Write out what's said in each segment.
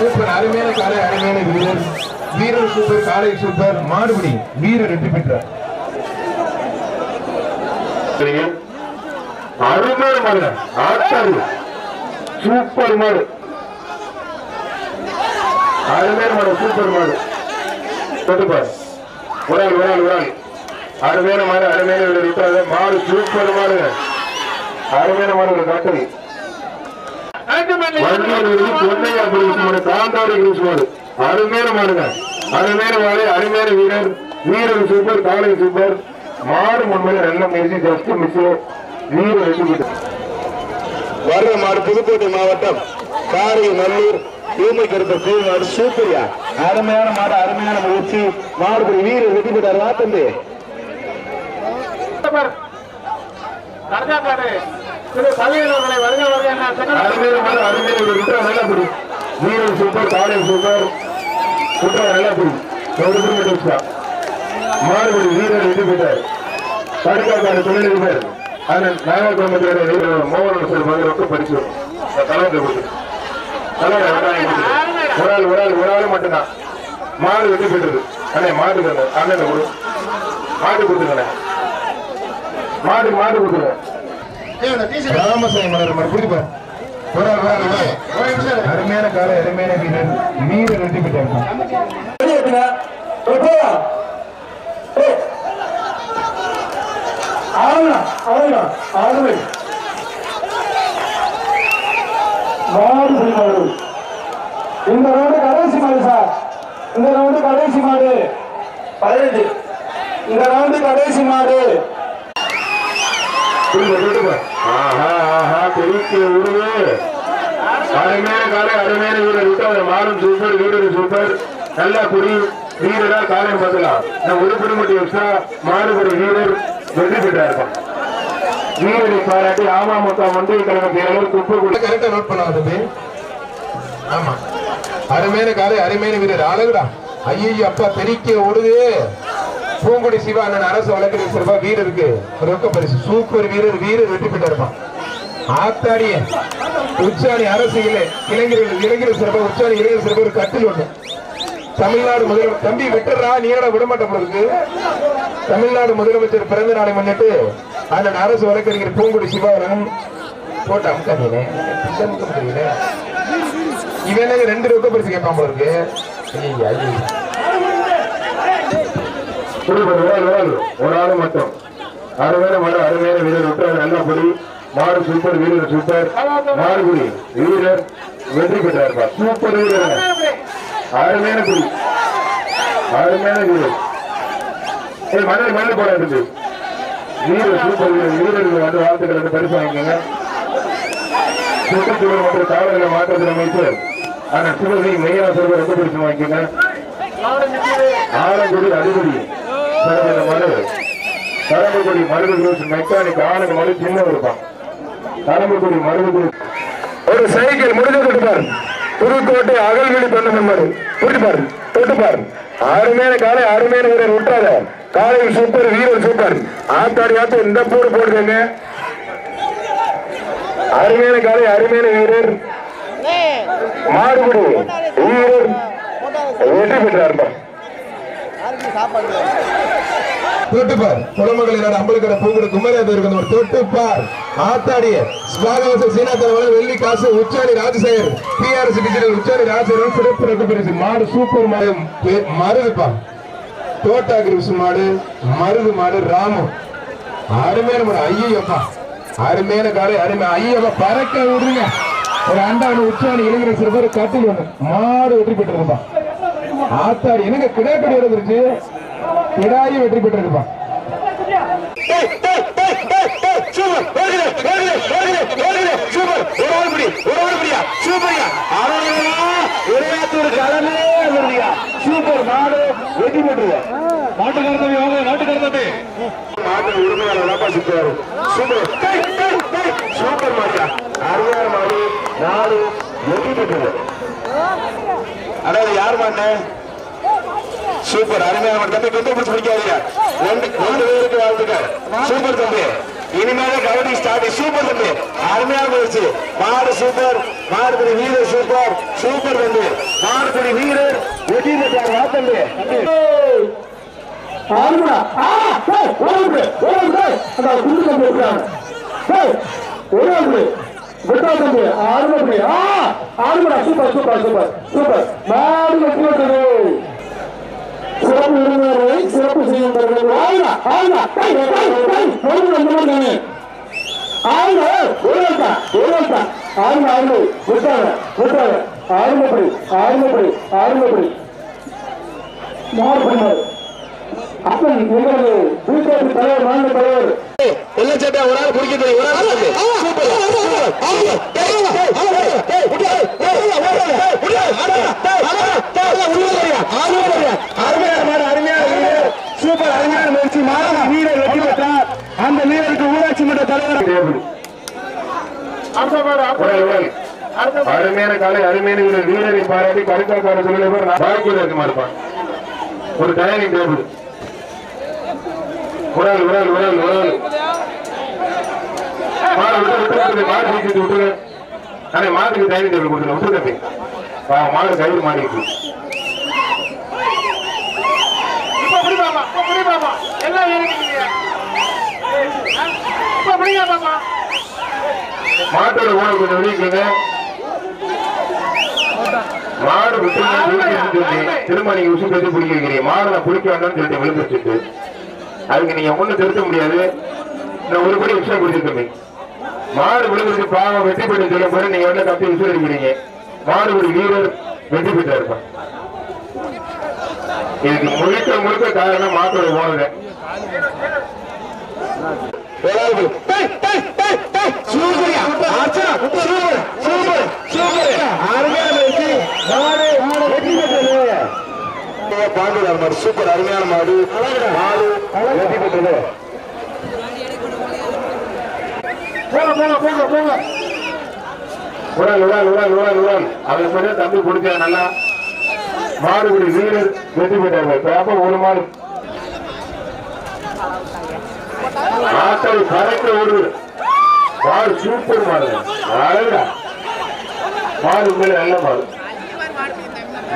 Super அருமையான காலை அருமையான வீரர். வீரர் சூப்பர் காலை சூப்பர். மாடுபிடி வீரர் வெற்றி பெற்றார். அருமையான மாடு. ஆட்டாரு சூப்பர் மாடு. அருமையான மாடு சூப்பர் மாடு. தொட்டுப்பாரு ஒரு ஆள் ஒரு ஆள் ஒரு ஆள் அருமையான மாடு அருமையான மாடு சூப்பர் மாடுங்க. அருமையான மாடு ஒரு காட்டல் வண்டியில் இருந்து பொன்னையா மாடு காந்தாடி பிரிச்சு மாடு அருமையான மாடுங்க. அருமையான மாடு அருமையான வீரர். வீரர் சூப்பர் காலை சூப்பர் மாடு முன்மையில நல்ல முயற்சி ஜஸ்ட் மிஸ் வீரர் வெற்றி பெற்று. வர்ற மாடு புதுக்கோட்டை மாவட்டம் காரை நல்லூர் ஊமை கருப்ப மாடு சூப்பரியா? அருமையான மாடு அருமையான முயற்சி. மாடுபடி வீரர் வெற்றி பெற்றார் வா தம்பி அருமையான மாடு அருமையான வீரர் விட்டா நல்லா புடி வீரர் சூப்பர் காலை சூப்பர் விட்டா நல்லா புடி ஒரு கிலோமீட்டர் மாடுபடி வீரர் வெற்றி பெற்றார். தடுக்காக்கான தொழிலதிபர் அதன் நாகக்கிழமத்தில் மோகன் சார் ரொம்ப படிச்சு தலைவரை. ஒரு ஆள் ஒரு ஆள் ஒரு ஆள் மட்டும்தான். மாடு வெட்டி போயிட்டு அண்ணே மாடு அண்ணன் கொடு மாடு கொடுத்துருங்கண்ணே மாடு மாடு கொடுத்துருங்க. ராமசாமி மலர் மாடு பிடிச்சு பாரு ஒரு ஆள், ஒரு ஆள், ஒரு ஆள். அருமையான காலை அருமையான வீரர் வீரர் வெற்றி பெற்றார் இந்த ரவுண்டு கடைசி மாடு சார் இந்த ரவுண்டு கடைசி மாடு. பதினஞ்சு இந்த ரவுண்டு கடைசி மாடு. ஆஹா பெருக்கி உருவு அருமையான காலை அருமையான வீரர் விட்டு மாறும் சூப்பர் வீரர் சூப்பர். நல்லா குடி வீரரா காலையும் பார்த்துக்கலாம். நான் உறுப்பினர் மட்டும் எக்ஸ்ட்ரா மாறுபடி வீரர் வெற்றி பெற்றா இருப்பான் வீரரை பாராட்டி ஆமா மொத்தம் ஒன்றிய கழக பேரவர் குப்பை கொடு கரெக்டா நோட் பண்ணாது ஆமா. அருமையான காலை அருமையான வீரர். அழகுடா. ஐயோ அப்பா தெறிக்க ஓடுது. பூங்குடி சிவா அண்ணன் அரசு வழக்கறிஞர் சிறப்பா வீரருக்கு. ரொக்க பரிசு. சூப்பர் வீரர் வீரர் வெற்றி பெற்றிருப்பான் ஆத்தாடிய உச்சாணி அரசு இல்லை இளைஞர்கள் இளைஞர் சிறப்பு உச்சாணி இளைஞர் சிறப்பு ஒரு கட்டில் ஒண்ணு. தமிழ்நாடு முதலமைச்சர் தம்பி விட்டுறா நீரட விடமாட்ட தமிழ்நாடு முதலமைச்சர் பிறந்த நாளை முன்னிட்டு அண்ணன் அரசு வழக்கறிஞர் பூங்குடி சிவாவரன் போட்டு அமுக்காதீங்க இவன் ரெண்டு ரொக்க பரிசு கேட்பான் போல இருக்கு? ஒரு ஆள் மட்டும். அருமையான மரம் அருமையான வீடு விட்டு நல்லா பொடி மாடு சூப்பர் வீரர் சூப்பர். மாடுபுடி வீரர் வெற்றி பெற்றா சூப்பர் வீரர். அருமையான குடி. அருமையான வீரர். ஏய் மணல் மணல் போட இருக்கு. வீரர் சூப்பர் வீரர் வீரர்கள் வந்து வாழ்த்துக்கள் வந்து பரிசு வாங்கிக்கோங்க சுற்றுச்சூழல் மற்றும் காவல்நிலை மாற்றத்தில் அமைச்சர் ஆனா சிவகை மெய்யான சிறுவர் ரொம்ப பரிசு வாங்கிக்கோங்க. ஆலங்குடி அதிபதி மலர் மனு கரம்புக்குடி மருது மெக்கானிக் ஆளுங்க மலர் சின்ன இருப்பான் கரம்புக்குடி மருது ஒரு சைக்கிள் முடிஞ்சு தொட்டுப்பார் புதுக்கோட்டை அகல்வெளி பண்ண மாடு தொட்டுப்பார் அருமையான காலை அருமையான வீரர் விட்டாத காலையில் சூப்பர் வீரர் சூப்பர் ஆத்தாடி ஆத்து இந்த போடு போடுங்க அருமையான காலை அருமையான வீரர். மாடுபடி வீரர். வெற்றி சாப்பாடு தொட்டுப்பார் குளமகளிர் அம்பலக்கடை பூங்குடி குமரியாத இருக்கிற தொட்டுப்பார் ஆத்தாடிய. ஸ்வாகவாச வெள்ளி காசு உச்சாணி ராஜசேகர். பிஆர்எஸ் டிஜிட்டல் உச்சாணி ராஜசேகர். சிறப்பு ரெண்டு பரிசு மாடு சூப்பர் மாடு. மருதுப்பா. தோட்டா கிரிப்ஸ் மாடு மருது மாடு ராமு. அருமையான மாடு. ஐயோப்பா அருமையான காலை அருமை. ஐயப்பா பறக்க விடுங்க. ஒரு அண்டான உச்சாணி இளைஞர் சிறப்பு கட்டில் ஒன்று. மாடு வெற்றி பெற்றிருப்பா ஆத்தாடி. எனக்கு கிடாக்கடி இருந்துருச்சு கிடாயி வெற்றி பெற்றிருப்பா சூப்பர் மாடு வெற்றி பெற்றுங்க நாட்டுக்காரத்தவி வாங்க நாட்டுக்காரத்தவி மாட்டு உரிமையாளர் தான் சுத்துவாரு. சூப்பர். டேய், டேய், டேய். சூப்பர் மாட்டா. அருமையான மாடு நாடு வெற்றி பெற்றது. அதாவது யார் மாட்டே? சூப்பர். அருமையான மாடு தம்பி கொண்டு பிடிச்சு பிடிக்காதீங்க. ரெண்டு ரெண்டு பேருக்கு வாழ்த்துக்கள். சூப்பர் தம்பி. இனிமேல கபடி ஸ்டார்ட் சூப்பர் தம்பி. அருமையா போயிடுச்சு மாடு சூப்பர். மாடுபடி வீரர் சூப்பர். சூப்பர் தம்பி. மாடுபடி வீரர் வெற்றி பெற்றார் தம்பி. Super super super. சூப்பர். மாடு சிறப்பு விருந்தினர்களை சிறப்பு செய்யும் பெறுகிறது ஆளுடா ஆளுடா டேய் மாறு பண்ணாரு. அப்பன் எங்களது பூக்கோட்டு தலைவர் மாநில தலைவர் வெள்ள சட்டை ஒரு ஆள் குடிக்க தெரியும் ஒரு ஆள் சூப்பர் சூப்பர். அருமையான முயற்சி மாடு வீரர் வெற்றி பெற்றார் அந்த வீரருக்கு ஊராட்சி மன்ற தலைவர் அருமையான காலை அருமையான வீரர் வீரரை பாராட்டி தொழிலவர் பாக்கியில் இருக்க மாட்டான் ஒரு டைனிங் டேபிள் உடல் உடல் உடல் உடல் மாடு விட்டு விட்டு மாடு தூக்கிட்டு விட்டுரு அண்ணே மாட்டுக்கு டைனிங் டேபிள் கொடுத்துரு விட்டு தம்பி மாடு கயிறு மாடிக்கு மாட்டோட ஓட கொஞ்சம் வெளியிட்டுங்க மாடு விட்டு திரும்ப நீங்க உசு பேசி பிடிக்க வைக்கிறீங்க மாடு நான் பிடிக்க வேண்டாம்னு சொல்லிட்டு விழுந்துருச்சுட்டு அதுக்கு நீங்க ஒண்ணு திருத்த முடியாது. நான் ஒரு படி விஷயம் கொடுத்துருக்கேன். மாடு விழுந்துருச்சு பாவம் வெற்றி பெற்று சொல்ல போது நீங்க என்ன தப்பி விஷயம் இருக்கிறீங்க மாடு ஒரு வீரர் வெற்றி பெற்றா இருப்பான் இதுக்கு முழுக்க முழுக்க காரணம் மாட்டோட போனது சூப்பர். Super super. அருமையான முயற்சி மாடு வெற்றி பெற்றது. பாண்டுரார் மாடு சூப்பர் அருமையான மாடு. மாடு வெற்றி பெற்றது. போங்க போங்க போங்க போங்க. தம்பி பிடிச்சா நல்லா. மாடுபிடி வீரர் வெற்றி பெற்றார்கள் ஒரு மாடு. ஆட்டை பறக்க ஒரு மாடு சூப்பர் மாடு. அழகா மாடு உண்மையில நல்ல மாடு.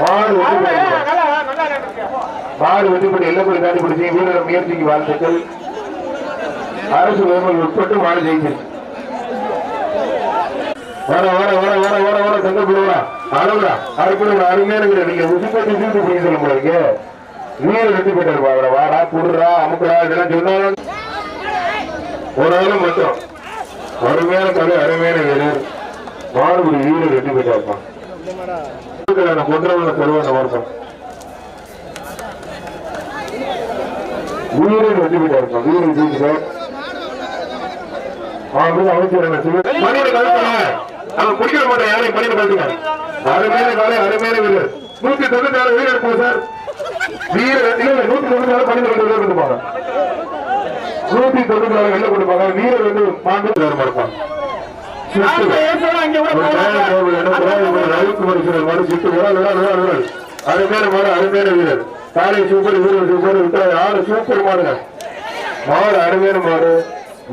மாடு வெற்றி பெற்றார்கள் மாடு வெற்றிப்படி எல்லப்படி தாண்டி பிடிச்சி வீரர் முயற்சிக்கு வாழ்த்துக்கள். அரசு நிர்மல் உட்பட்டு மாடு ஜெயிச்சு வர வர வர வர வர வர தங்க பிள்ளைவா அளவுடா அதுக்குள்ள அருமையான நீங்க உசுப்பட்டு சீட்டு பிடிக்க சொல்ல போறீங்க வீரர் வெற்றி பெற்றாரு அவரை வாடா குடுறா அமுக்குடா இதெல்லாம் சொன்னாலும் ஒரு ஆளு மட்டும். அருமையான கலை அருமையான வீரர். மாடுபடி வீரர் வெற்றி பெற்றாருப்பான் கொன்றவங்களை தருவாங்க வருத்தம் வீரர் வெற்றி பெற்றாருப்பான் வீரர் ஜெயிக்கிறார் அமைச்சர் மணியில கழுத்துங்க அவன் குடிக்கிற மாட்டேன் யாரையும் மணியில கழுத்துங்க அருமையான காலை அருமையான வீரர். நூத்தி தொண்ணூத்தி ஆறு வீரர் இருப்போம் சார். வீரர் இல்ல நூத்தி தொண்ணூத்தி ஆறு பன்னெண்டு ரெண்டு பேர் இருப்பாங்க நூத்தி தொண்ணூத்தி ஆறு வெளில கொடுப்பாங்க. வீரர் வந்து இருப்பான் அருமையான மாடு அருமையான வீரர். காலை சூப்பர் வீரர் சூப்பர் விட்டார். ஆறு சூப்பர் மாடுங்க. மாடு அருமையான மாடு.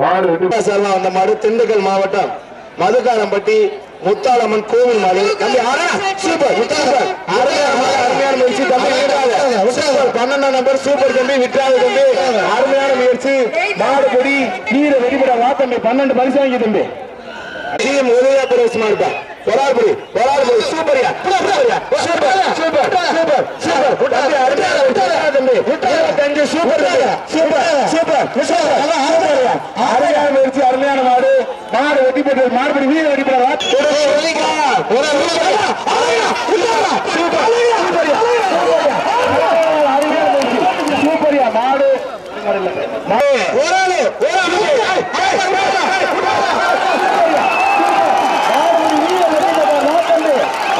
மாடு சார்லாம் வந்த மாடு திண்டுக்கல் மாவட்டம் மதுக்காரம்பட்டி முத்தாளம்மன் கோவில் மாடு. தம்பி சூப்பர். சூப்பர் அருமையான முயற்சி. தம்பி விட்டுறாங்க சூப்பர். பன்னெண்டாம் நம்பர் சூப்பர் தம்பி விட்டுறாங்க தம்பி. அருமையான முயற்சி. மாடு பொடி நீரை வெடிபட வா தம்பி. பன்னெண்டு பரிசு வாங்கி தம்பி. சிஎம் உதயா பிரவேச மாடுப்பா பொறார்புரி பொறார்புரி சூப்பர்யா சூப்பர்யா சூப்பர் சூப்பர் சூப்பர் சூப்பர் தம்பி அருமையான விட்டுறாங்க தம்பி இருபத்தஞ்சு சூப்பர் சூப்பர் சூப்பர் சூப்பர் அருமையான முயற்சி அருமையான மாடு மாடு வெட்டி பெற்றது மாடுபடி வீர வெட்டி சூப்பர்யா மாடு ஒரு ஆளு ஒரு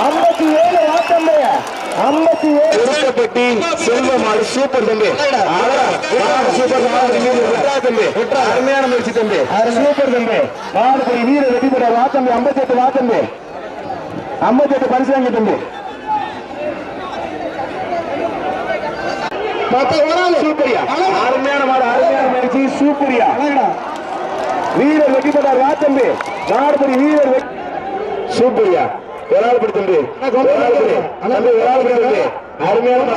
ஐம்பத்தி ஏழு வாத்தம்பு ஐம்பத்தி ஏழு உருக்கப்பட்டி செல்வமாடு சூப்பர் தம்பி. சூப்பர் தம்பி. அருமையான முயற்சி தம்பி. சூப்பர் தம்பி. மாடுபடி வீர வெட்டி பெற வாத்தம்பி ஐம்பத்தி எட்டு வாத்தம்பி ஐம்பத்தி எட்டு பரிசு வாங்கி தம்பி. சூப்பரியா? அருமையான மாடு. அருமையான முயற்சி. சூப்பரியா? வீரர் வெற்றி பெற்றார். மாடுபடி வீரர் வெற்றி- சூப்பர்யா? தம்பி. தம்பி. தம்பி. அருமையான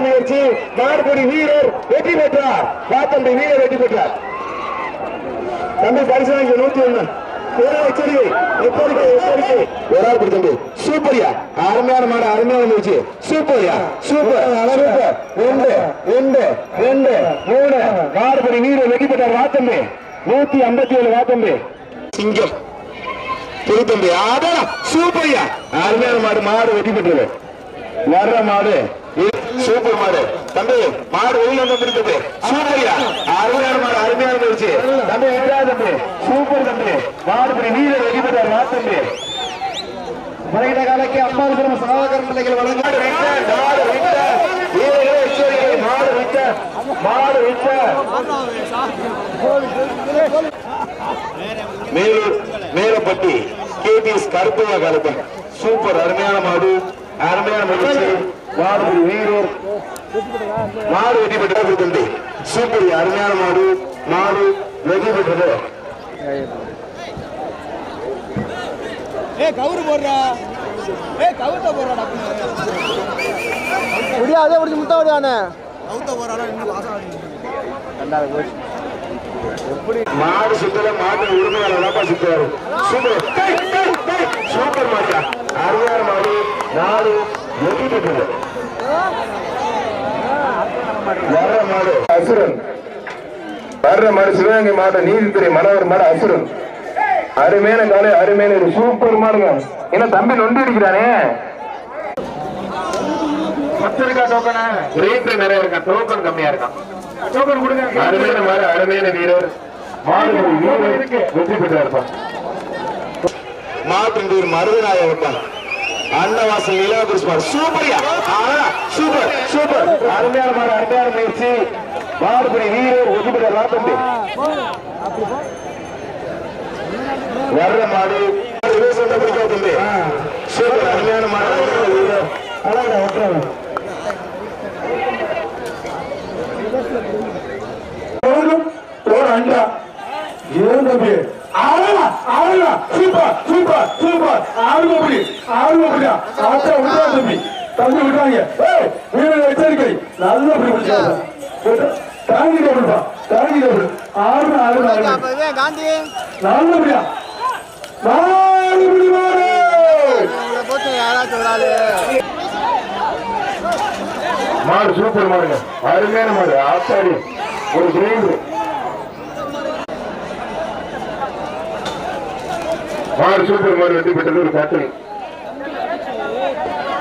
முயற்சி அருமையான வீரர் வெற்றி பெற்றார். வாத்தம்பி வீரர் வெற்றி பெற்றார். தம்பி பரிசு நூத்தி ஒண்ணு. சூப்பர்யா அருமையான மாடு அருமையான முயற்சி சூப்பர்யா சூப்பர் ரெண்டு ரெண்டு ரெண்டு மூணு. மாறுபடி வெற்றி பெற்றார் வாத்தம்பி. நூத்தி ஐம்பத்தி ஏழு வாத்தம்பி. சிங்கம். புதுத்தம்பி அதான் சூப்பர்யா அருமையான மாடு மாடு வெற்றி பெற்றது. வர்ற மாடு. சூப்பர் மாடு. தம்பி மாடு வெளியில வந்து பிடித்தது சூப்பரியா? அருமையான மாடு அருமையான போயிடுச்சு தம்பி எட்டா தம்பி. சூப்பர் தம்பி. மாடு போய் நீரை வெளிப்பட்டார் வா தம்பி. பழகிட காலக்கு அம்மா இருக்கிற சாதகர் பிள்ளைகள் வழங்க மாடு விட்ட. வீரர்களை எச்சரிக்கை மாடு விட்ட மாடு விட்ட. மேலூர் மேலப்பட்டி கேபிஎஸ் கருப்பையா கலப்பு சூப்பர் அருமையான மாடு அருமையான மகிழ்ச்சி மாடுபடி வீரர். மாடு வெற்றி பெற்றது தம்பி சூப்பர் அருமையான மாடு. மாடு வெற்றி பெற்றது. ஏ கவுரு போடுறா. ஏ கவுத்த போடுறா முடியா அதே முடிச்சு முத்த முடியாண்ணே கவுத்த போடுறா இன்னும் வாசம் ரெண்டாவது போச்சு மாடு சுத்தல மாட்டு உரிமையாளர் சுத்துவாரு. சூப்பர். சூப்பர் மாட்டா. அருமையான மாடு. நாடு வெற்றி பெற்றது வர்ற மாடு அசுரன் வர்ற மாடு சிவகங்கை மாவட்ட நீதித்துறை மனவர் மாடு அசுரன். அருமையான காலை அருமையான ஒரு சூப்பர் மாடுங்க. என்ன தம்பி நொண்டி அடிக்கிறானே? இருக்கா டோக்கனா ரேட் நிறைய இருக்கா? டோக்கன் கம்மியா இருக்கான் டோக்கன் கொடுங்க. அருமையான மாடு அருமையான வீரர். வெற்றி பெற்றா இருப்பான் மாட்டின் பேர் மருதநாய அன்னவாசல் சூப்பர்யா ஆனா சூப்பர் சூப்பர் அருமையான மாடு அருமையான முயற்சி. மாடுபடி வீரர் பெற்ற ராத்தம்பி வர்ற மாடு தம்பி சூப்பர் அருமையான மாடு. அழகா ஒட்டுறாங்க ஒரு அண்டா ஏன் தம்பி அவ்வளவுதான் அவ்வளவுதான் சூப்பர் சூப்பர் சூப்பர். ஆளுங்க புடி ஆளுங்க புடியா ஆத்தா விடுறா தம்பி. தம்பி விடுறாங்க. வீரர் எச்சரிக்கை நல்ல புடி பிடிச்சாங்க தாங்கி டேபிள்பா தாங்கி டேபிள் ஆறு ஆறு நாலு காந்தி நாலு. புடியா நாலு புடி மாறு உங்களை மாடு சூப்பர் மாடுங்க. அருமையான மாடு. ஆத்தாடி. ஒரு கிரேண்டு மாடு சூப்பர் மாடு. வெற்றி பெற்றது ஒரு கட்டளை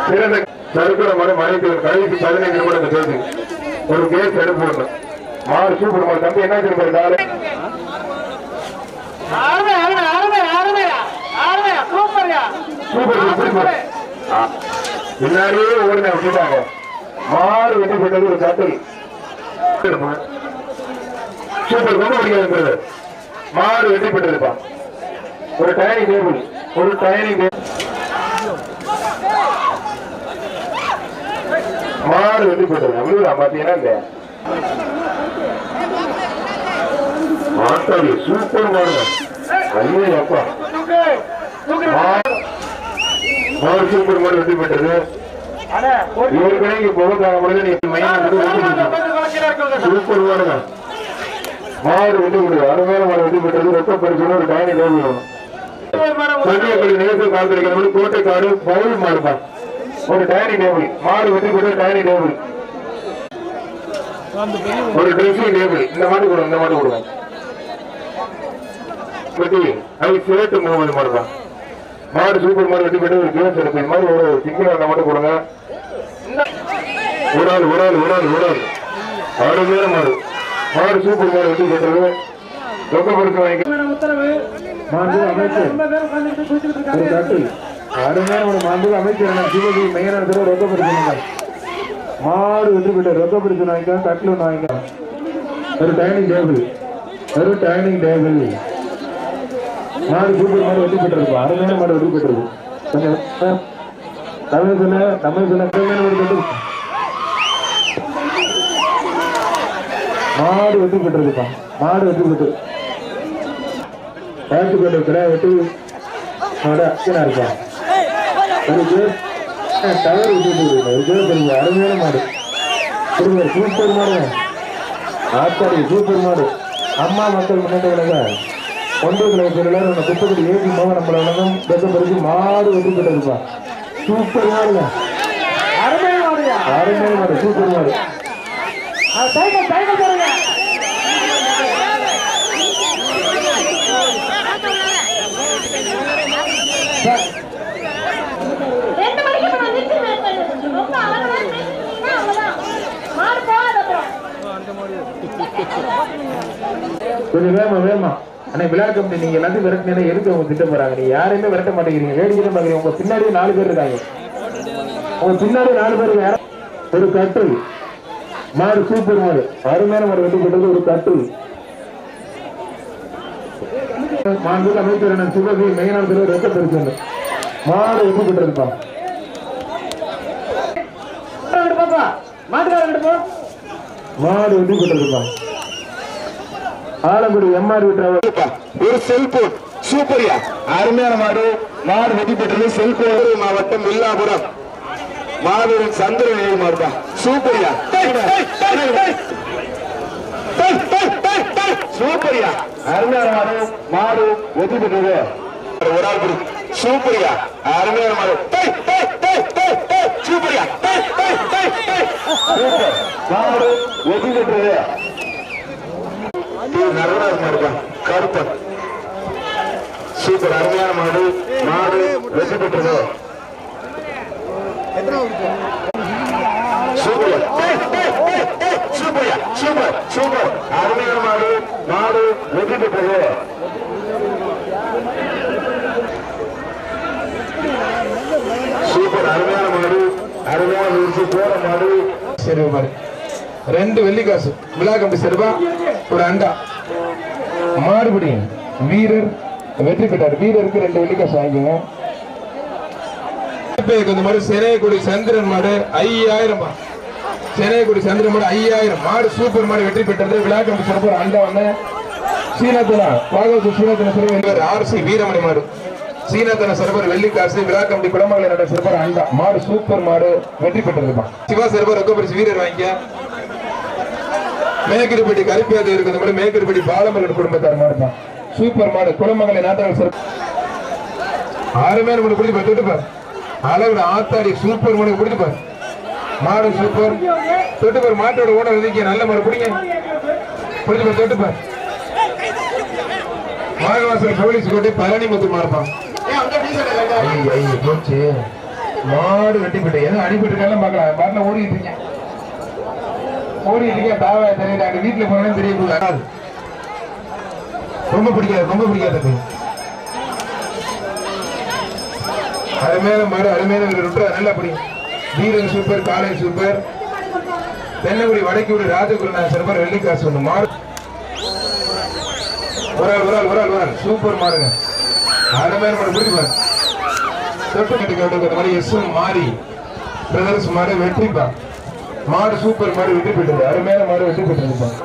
சிறந்த சருக்குற மரம் மனைவி கழிவுக்கு பதினைந்து நிமிடம் சேர்த்து ஒரு கேஸ் எடுப்பு மாடு சூப்பர் தம்பி? என்ன ஆ. பின்னாடியே ஓடின விட்டுட்டாங்க மாடு வெற்றி பெற்றது ஒரு கட்டளை சூப்பர் ரொம்ப முடியாது மாடு வெற்றி பெற்றிருப்பா ஒரு டைனிங் டேபிள் ஒரு டைனிங் டேபிள் மாடு வெற்றி பெற்றது. அப்படிங்களா பாத்தீங்கன்னா இந்த மாட்டாடி சூப்பர் மாடுங்க ஐயோ அப்பா மாடு சூப்பர் மாடு வெற்றி பெற்றது. அண்ணே இங்க போகிறதுக்காக கூட நீங்க மையம் வந்து சூப்பர் மாடுங்க. மாடு வெட்டி விடுது அருமையான மாடு வெட்டி பெற்றது. ரொக்க பரிசு ஒரு டைனி டேபிள் வேணும் சந்தியப்பள்ளி நேசம் காத்திருக்கிறது கோட்டைக்காடு பவுல் மாடுப்பா. ஒரு டைனி டேபிள். மாடு வெட்டி பெற்றது டைனி டேபிள். ஒரு ட்ரெஸ்ஸிங் டேபிள். இந்த மாடு கொடுங்க இந்த மாடு கொடுங்க வெட்டி ஐ சிவட்டு முகமது மாடுப்பா மாடு சூப்பர் மாடு வெட்டி பெற்றது ஒரு கேஸ் எடுத்து இந்த மாதிரி ஒரு சிங்கிள் அந்த மாடு கொடுங்க. ஒரு ஆள் ஒரு ஆள் ஒரு ஆள் ஒரு ஆள். அருமையான மாடு. மாடு சூப்பர் மாடு வெட்டி பெற்றது ரொக்க வாங்கி உத்தரவு மாண்பு அமைச்சர் அருமையான ஒரு மாண்பு அமைச்சர் சிவகி மையனார் ரொக்க பரிசு மாடு வெற்றி பெற்ற ரொக்க பரிசு வாங்கிக்க. ஒன்று ஒரு டைனிங் டேபிள் ஒரு டைனிங் டேபிள் நாலு கூட்டு மாடு வெற்றி பெற்றிருப்பா அருமையான மாடு வெற்றி பெற்றிருக்கு கொஞ்சம் ஆ, தமிழ் சொன்ன தமிழ் சொன்ன அருமையான மாடு வெற்றி மாடு வெற்றி பெற்றிருப்பா மாடு வெற்றி பெற்று பார்த்து கொண்டு இருக்கிற வெட்டி. மாடு அச்சனா இருப்பா அதுக்கு டவர் விட்டு அருமையான மாடு. சூப்பர் மாடு. ஆத்தாடி சூப்பர் மாடு. அம்மா மக்கள் முன்னேற்ற ஒன்றிய கழக செயலாளர் நம்ம குப்பக்குடி ஏபி மோகன் நம்மள வழங்கும் பெருசு மாடு வெற்றி பெற்றிருப்பா சூப்பர் மாடுங்க. மாடுயா மாடு சூப்பர் மாடு. Cycle cycle. கொஞ்சம் வேமா வேமா. அண்ணா விழா கமிட்டி நீங்க எல்லாத்தையும் விரட்டினா எதுக்கு அவங்க திட்டம் போறாங்க? நீங்க யாரையுமே விரட்ட மாட்டேங்கிறீங்க. வேடிக்கை பாக்குறீங்க உங்க பின்னாடியே நாலு பேர் இருக்காங்க. உங்க பின்னாடி நாலு பேர் வேற ஒரு கட்டில். மாடு சூப்பர் மாடு. அருமையான மாடு வெட்டி போட்டது ஒரு கட்டில். மாண்புக்கு அமைச்சர் அண்ணன் சிவகி மெயினான தலைவர் ரெக்க பெருசு மாடு வெட்டி போட்டிருப்பா அங்கிட்டு போப்பா மாட்டுக்காரங்கிட்ட போ மாடு வெட்டி போட்டிருப்பா ஆலங்குடி எம்ஆர் விட்டு ஒரு செல்போன் சூப்பரியா அருமையான மாடு மாடு வெற்றி பெற்றது செல்போன் மாவட்டம் வில்லாபுரம் மாவீரன் சந்திரன் ஏழு மாடுப்பா சூப்பரியா சூப்பரியா அருமையான மாடு மாடு வெற்றி பெற்றது ஒரு ஆள் சூப்பரியா அருமையான மாடு சூப்பரியா. மாடு வெற்றி பெற்றது நடராஜ் மாடுப்பா கருப்பன். சூப்பர். அருமையான மாடு. மாடு வெற்றி பெற்றது. சூப்பர். டேய், சூப்பர். சூப்பர். அருமையான மாடு. மாடு வெற்றி பெற்றது. சூப்பர். அருமையான மாடு. அருமையான முயற்சி போற மாடு. சரி ரெண்டு வெள்ளிக்காசு. விழா கம்பி சரிப்பா. ஒரு அண்டா. மறுபடியும் வீரர். வெற்றி பெற்றார். வீரருக்கு ரெண்டு வெள்ளிக்காசு வாங்கிக்கோங்க. இந்த மாதிரி சந்திரன் மாடு ஐயாயிரம் சந்திரன் மாடு ஐயாயிரம். மாடு சூப்பர் மாடு வெற்றி பெற்றது. விழா கம்பி ஒரு அண்டா ஒண்ணு. சீனத்தனா. பாகவத்து சீனத்தன சிறுவர் ஆர்சி வீரமணி மாடு. சீனத்தன சிறுவர் வெள்ளிக்காசு விழா கம்பி நட சிறுவர் அண்டா. மாடு சூப்பர் மாடு வெற்றி பெற்றதுப்பா சிவா சிறுவர் வீரர் வாங்கிக்க. மேக்கிருப்பட்டி கருப்பியாது இருக்கிறது கூட மேக்கிருப்பட்டி பாலமகன் குடும்பத்தார் மாடுதான் சூப்பர் மாடு. குளமங்கலை நாட்டாளர் சார் ஆறுமே உங்களுக்கு பிடிச்சி குடிச்சு பாரு. தொட்டு அளவுல ஆத்தாடி சூப்பர் மாடு குடிச்சு பாரு. மாடு சூப்பர். தொட்டு மாட்டோட ஓட விதிக்க நல்ல மாடு குடிங்க குடிச்சு பாரு தொட்டு பாரு. மாகவாசல் போலீஸ் கோட்டை பழனி முத்து மாறுப்பான் மாடு வெட்டி ஏதோ எதுவும் அடிபட்டு இருக்கான்னு பார்க்கலாம். பாட்டில் ஓடிக்கிட்டு இருக்கேன் ஓடி இருக்கேன் தாவா தெரியல அங்க வீட்டுல போனேன்னு தெரியக்கூடாது. ரொம்ப பிடிக்காது ரொம்ப பிடிக்காது அது. அருமையான மாடு அருமையான ஒரு நல்லா பிடி. வீரன் சூப்பர் காலை சூப்பர் தென்னங்குடி வடக்குடி ராஜகுருநாத சிறப்பர் வெள்ளிக்காசு ஒன்று மாடு. ஒரு ஆள் ஒரு ஆள் ஒரு ஆள் ஒரு ஆள். சூப்பர் மாடுங்க. அருமையான மாடு பிடிச்சு தொட்டு கட்டு மாதிரி எஸ் மாறி பிரதர்ஸ் மாடு வெற்றிப்பா மாடு சூப்பர் மாடு வெற்றி பெற்றது. அருமையான மாடு வெற்றி பெற்றிருப்பான்